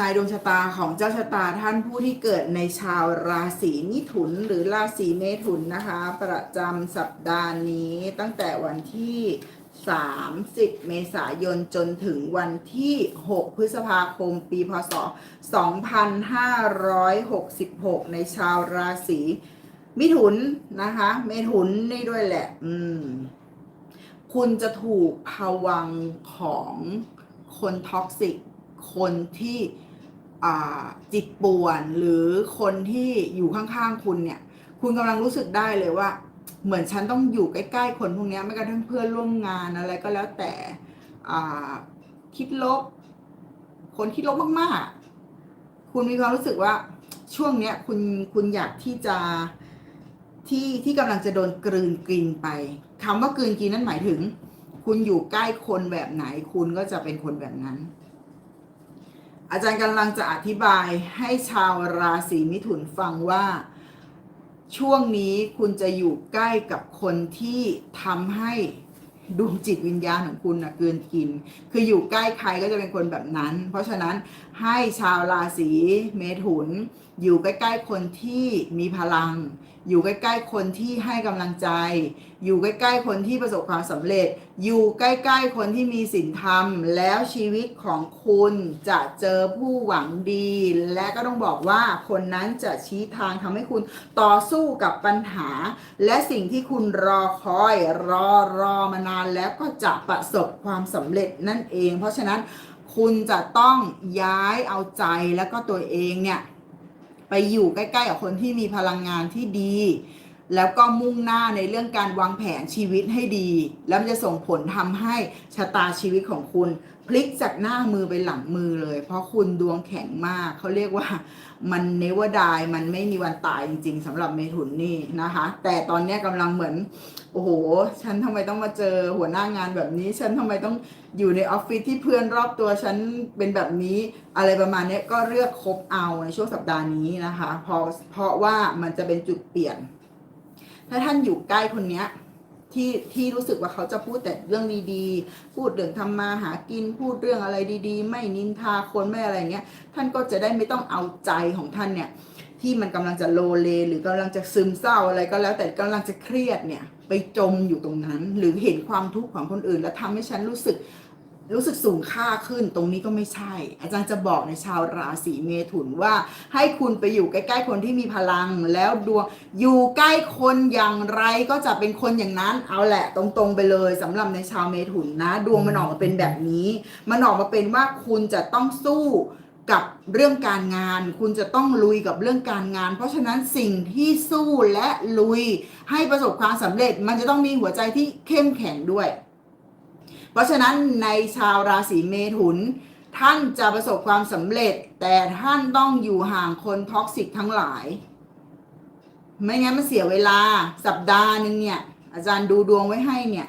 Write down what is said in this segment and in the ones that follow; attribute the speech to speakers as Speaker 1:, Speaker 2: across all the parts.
Speaker 1: นายดวงชะตาของเจ้าชะตาท่านผู้ที่เกิดในชาวราศีมิถุนหรือราศีเมถุนนะคะ ประจำสัปดาห์นี้ตั้งแต่วันที่ 30 เมษายนจนถึงวันที่ 6 พฤษภาคม ปีพศ 2566 ในชาวราศีมิถุนนะคะ เมถุนนี่ด้วยแหละ อืม คุณจะถูกภวังของคนท็อกซิกคนที่ จิตป่วนหรือคนที่อยู่ข้างๆคุณเนี่ย คุณกำลังรู้สึกได้เลยว่า เหมือนฉันต้องอยู่ใกล้ ๆ คนพวกนี้ไม่กระทั่งเพื่อนร่วมงานอะไรก็แล้วแต่คิดลบ คนคิดลบมากๆ คุณมีความรู้สึกว่าช่วงเนี้ยคุณคุณอยากที่จะที่ที่กำลังจะโดนกลืนกินไปคำว่ากลืนกินนั่นหมายถึง คุณอยู่ใกล้คนแบบไหน คุณก็จะเป็นคนแบบนั้น อาจารย์กำลังจะอธิบายให้ชาวราศีมิถุนฟังว่า ช่วงนี้คุณจะอยู่ใกล้กับคนที่ทำให้ดวงจิตวิญญาณของคุณนะเกินกิน คืออยู่ใกล้ใครก็จะเป็นคนแบบนั้น เพราะฉะนั้น ให้ชาวราศีเมถุน อยู่ใกล้ๆคนที่มีพลัง อยู่ใกล้ๆคนที่ให้กำลังใจ อยู่ใกล้ๆคนที่ประสบความสำเร็จ อยู่ใกล้ๆคนที่มีศีลธรรม แล้วชีวิตของคุณจะเจอผู้หวังดี และก็ต้องบอกว่าคนนั้นจะชี้ทางทำให้คุณต่อสู้กับปัญหา และสิ่งที่คุณรอคอย รอรอมานานแล้วก็จะประสบความสำเร็จนั่นเอง เพราะฉะนั้น คุณจะต้องย้ายเอาใจแล้วก็ตัวเองเนี่ย ไปอยู่ใกล้ ๆ กับคนที่มีพลังงานที่ดี แล้วก็มุ่งหน้าในเรื่องการวางแผนชีวิตให้ดี แล้วมันจะส่งผลทำให้ชะตาชีวิตของคุณ พลิกจากหน้ามือไปหลังมือเลย เพราะคุณดวงแข็งมาก เขาเรียกว่ามันเนวดายมันไม่มีวันตายจริง ๆสำหรับเมถุนนี่นะคะ แต่ตอนนี้ยกำลังเหมือน โอ้โห ฉันทำไมต้องมาเจอหัวหน้างานแบบนี้ ฉันทำไมต้องอยู่ในออฟฟิศที่เพื่อนรอบตัวฉันเป็นแบบนี้อะไรประมาณนี้ก็เลือกคบเอาในช่วงสัปดาห์นี้นะคะเพราะเพราะว่ามันจะเป็นจุดเปลี่ยน ถ้าท่านอยู่ใกล้คนเนี้ยที่ที่รู้สึกว่าเขาจะพูดแต่เรื่องดีๆ พูดเรื่องทำมาหากินพูดเรื่องอะไรดีๆ ไม่นินทาคนไม่อะไรเงี้ย ท่านก็จะได้ไม่ต้องเอาใจของท่านเนี่ย ที่มันกำลังจะโลเล หรือกำลังจะซึมเศร้าอะไรก็แล้วแต่กำลังจะเครียดเนี่ย ไปจมอยู่ตรงนั้น หรือเห็นความทุกข์ของคนอื่น แล้วทำให้ฉันรู้สึก รู้สึกสูงค่าขึ้นตรงนี้ก็ไม่ใช่ อาจารย์จะบอกในชาวราศีเมถุนว่า ให้คุณไปอยู่ใกล้ ๆ คนที่มีพลังแล้วดวงอยู่ใกล้คนอย่างไรก็จะเป็นคนอย่างนั้นเอาแหละตรงๆไปเลยสำหรับในชาวเมถุนนะ ดวงมันออกมาเป็นแบบนี้ มันออกมาเป็นว่าคุณจะต้องสู้กับเรื่องการงาน คุณจะต้องลุยกับเรื่องการงาน เพราะฉะนั้นสิ่งที่สู้และลุยให้ประสบความสำเร็จ มันจะต้องมีหัวใจที่เข้มแข็งด้วย เพราะฉะนั้นในชาวราศีเมถุน ท่านจะประสบความสำเร็จ แต่ท่านต้องอยู่ห่างคนท็อกซิกทั้งหลาย ไม่งั้นมันเสียเวลาสัปดาห์หนึ่งเนี่ย อาจารย์ดูดวงไว้ให้เนี่ย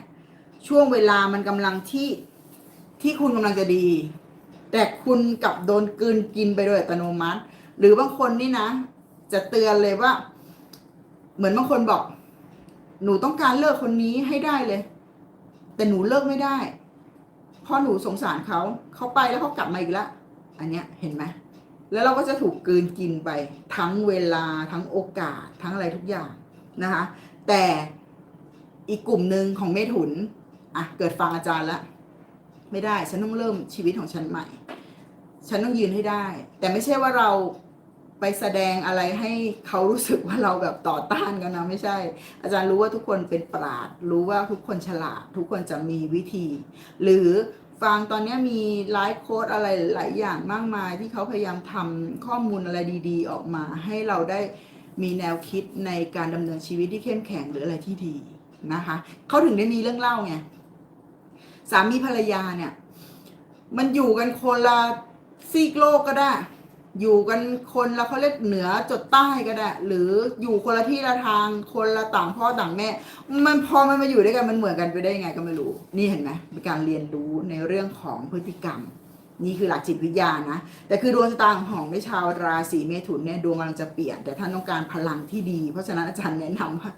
Speaker 1: ช่วงเวลามันกำลังที่ที่คุณกำลังจะดี แต่คุณกลับโดนกืนกินไปโดยอัตโนมัติ หรือบางคนนี่นะ จะเตือนเลยว่า เหมือนบางคนบอก หนูต้องการเลิกคนนี้ให้ได้เลย แต่หนูเลิกไม่ได้เพราะหนูสงสารเขาเขาไปแล้วเขากลับมาอีกแล้วอันเนี้ยเห็นไหมแล้วเราก็จะถูกกืนกินไปทั้งเวลาทั้งโอกาสทั้งอะไรทุกอย่างนะคะ แต่อีกกลุ่มหนึ่งของเมถุนอะเกิดฟังอาจารย์แล้วไม่ได้ฉันต้องเริ่มชีวิตของฉันใหม่ ฉันต้องยืนให้ได้ แต่ไม่ใช่ว่าเรา ไปแสดงอะไรให้เขารู้สึกว่าเราแบบต่อต้านกันนะไม่ใช่ อาจารย์รู้ว่าทุกคนเป็นปราดรู้ว่าทุกคนฉลาด ทุกคนจะมีวิธี หรือฟังตอนนี้มีไลฟ์โค้ดอะไรหลายอย่างมากมาย ที่เขาพยายามทำข้อมูลอะไรดี ๆ ออกมา ให้เราได้มีแนวคิดในการดำเนินชีวิตที่เข้มแข็งหรืออะไรที่ดีนะคะเขาถึงได้มีเรื่องเล่าไงสามีภรรยาเนี่ย มันอยู่กันคนละซีกโลกก็ได้ อยู่กันคนละเขาเรียกเหนือจดใต้ก็ได้ หรืออยู่คนละที่ละทางคนละต่างพ่อต่างแม่ มันพอมันมาอยู่ด้วยกันมันเหมือนกันไปได้ยังไงก็ไม่รู้ นี่เห็นไหมเป็นการเรียนรู้ในเรื่องของพฤติกรรม นี่คือหลักจิตวิทยานะ แต่คือดวงชะตาของในชาวราศีเมถุนเนี่ยดวงกำลังจะเปลี่ยน แต่ท่านต้องการพลังที่ดี เพราะฉะนั้นอาจารย์แนะนำว่า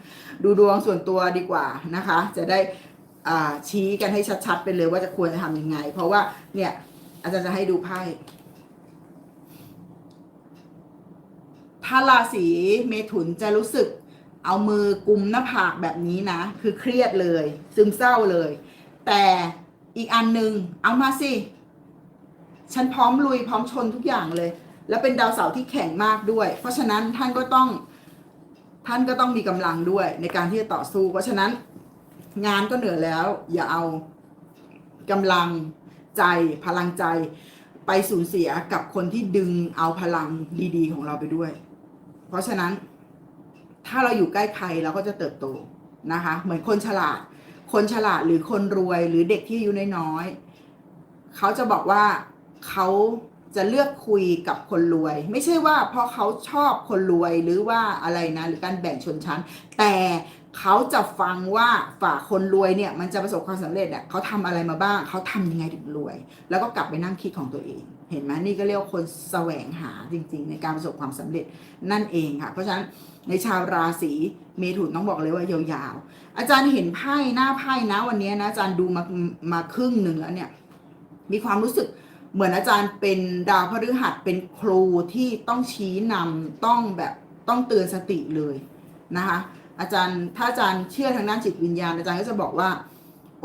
Speaker 1: ดูดวงส่วนตัวดีกว่านะคะ จะได้ชี้กันให้ชัดๆไปเลยว่าจะควรจะทำยังไง เพราะว่าเนี่ยอาจารย์จะให้ดูไพ่ ถ้าราศีเมถุนจะรู้สึกเอามือกุมหน้าผากแบบนี้นะ คือเครียดเลย ซึมเศร้าเลย แต่อีกอันหนึ่งเอามาสิ ฉันพร้อมลุยพร้อมชนทุกอย่างเลย แล้วเป็นดาวเสาร์ที่แข็งมากด้วย เพราะฉะนั้นท่านก็ต้องท่านก็ต้องมีกำลังด้วยในการที่จะต่อสู้ เพราะฉะนั้นงานก็เหนือแล้ว อย่าเอากำลังใจพลังใจ ไปสูญเสียกับคนที่ดึงเอาพลังดี ๆ ของเราไปด้วย เพราะฉะนั้นถ้าเราอยู่ใกล้ใครเราก็จะเติบโตนะคะ เหมือนคนฉลาด คนฉลาดหรือคนรวยหรือเด็กที่อายุน้อยๆเขาจะบอกว่าเขา จะเลือกคุยกับคนรวย ไม่ใช่ว่าเพราะเขาชอบคนรวยหรือว่าอะไรนะหรือการแบ่งชนชั้น แต่เขาจะฟังว่าฝ่าคนรวยเนี่ยมันจะประสบความสำเร็จอะเขาทำอะไรมาบ้างเขาทำยังไงถึงรวย แล้วก็กลับไปนั่งคิดของตัวเอง เห็นไหมนี่ก็เรียกคนแสวงหาจริง ๆ ในการประสบความสำเร็จนั่นเองค่ะ เพราะฉะนั้นในชาวราศีเมถุนต้องบอกเลยว่ายาวๆ อาจารย์เห็นไพ่หน้าไพ่นะวันนี้นะอาจารย์ดูมามาครึ่งหนึ่งแล้วเนี่ยมีความรู้สึก เหมือนอาจารย์เป็นดาวพฤหัสเป็นครูที่ต้องชี้นำต้องแบบต้องเตือนสติเลยนะคะอาจารย์ถ้าอาจารย์เชื่อทางด้านจิตวิญญาณอาจารย์ก็จะบอกว่า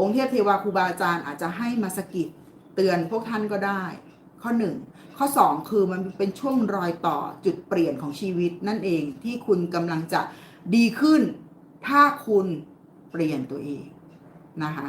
Speaker 1: องค์เทพเทวาครูบาอาจารย์อาจจะให้มาสกิดเตือนพวกท่านก็ได้ ข้อหนึ่งข้อสองคือมันเป็นช่วงรอยต่อจุดเปลี่ยนของชีวิตนั่นเองที่คุณกำลังจะดีขึ้น ถ้าคุณเปลี่ยนตัวเองนะคะ